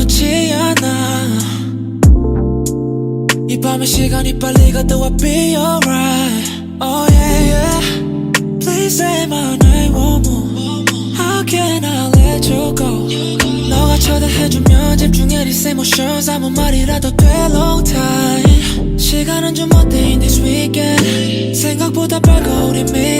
끝이 않아 이 밤의 시간이 빨리 가도 I'll be alright Oh yeah yeah Please say my name one more How can I let you go 너가 초대해주면 집중해 these emotions 아무 말이라도 돼 long time 시간은 좀 어때 in this weekend 생각보다 밝아 우리 미래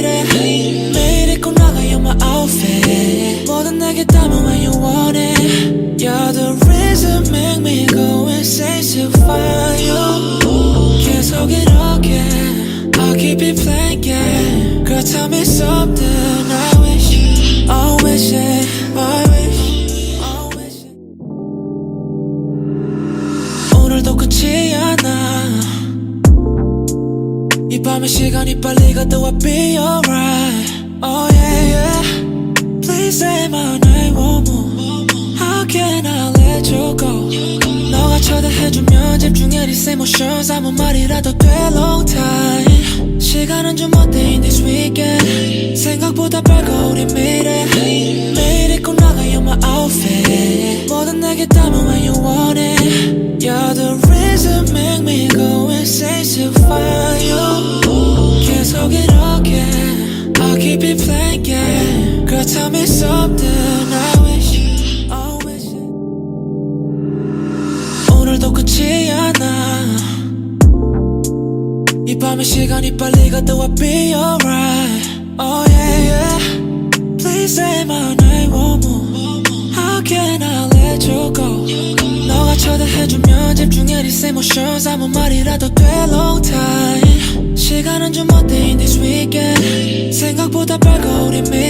Girl tell me something I wish I wish it I wish I wish it 오늘도 끝이 않아 이 밤의 시간이 빨리 가도 I'll be alright Oh yeah yeah Please say my name one more How can I let you go 초대해주면 집중해 these emotions 아무 말이라도 돼 long time 시간은 좀 어때 in this weekend 생각보다 밝아 우리 미래 매일 입고 나가 you're my outfit 뭐든 내게 담아 when you want it You're the reason make me go insane to find 오늘도 끝이 않아 이 밤의 시간이 빨리 가도 I'll be alright Oh yeah yeah Please say my name one more How can I let you go 너가 초대해주면 집중해 these emotions 아무 말이라도 돼 long time 시간은 좀 어때 in this weekend 생각보다 밝아 우리 미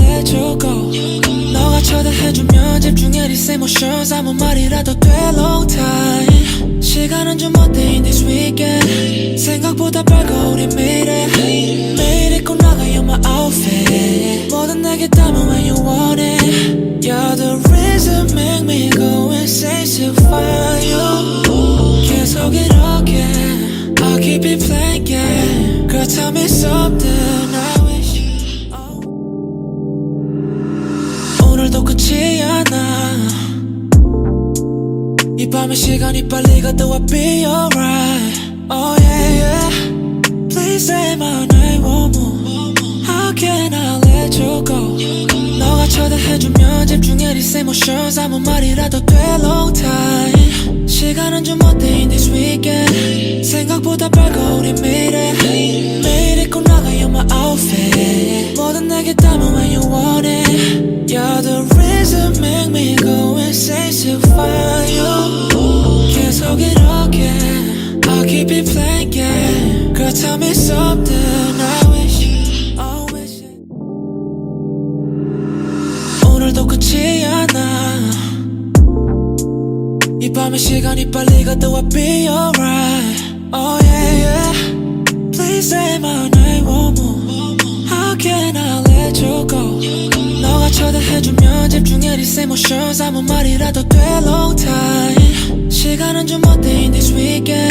해주면 집중해 these emotions 아무 말이라도 돼 long time 시간은 좀 어때 in this weekend 생각보다 밝아 우리 미래 매일 입고 나가 you're my outfit 뭐든 내게 담아 when you want it You're the reason make me go insane to find you 계속 이렇게 I'll keep it playing yeah. Girl tell me something 밤의 시간이 빨리 가도 I'll be alright Oh yeah yeah Please say my name one more How can I let you go 너가 초대해주면 집중해 these emotions 아무 말이라도 돼 long time 시간은 좀 어때 in this weekend 생각보다 밝아 우리 미래 매일 입고 나가 you're my outfit 뭐든 내게 when you want Yeah. Girl 오늘도 끝이 않아 이 밤의 시간이 빨리 가도 be alright Oh Please say my name one more How can I let you go 너가 초대해주면 집중해 아무 말이라도 돼 long time 시간은 좀 어때 in this weekend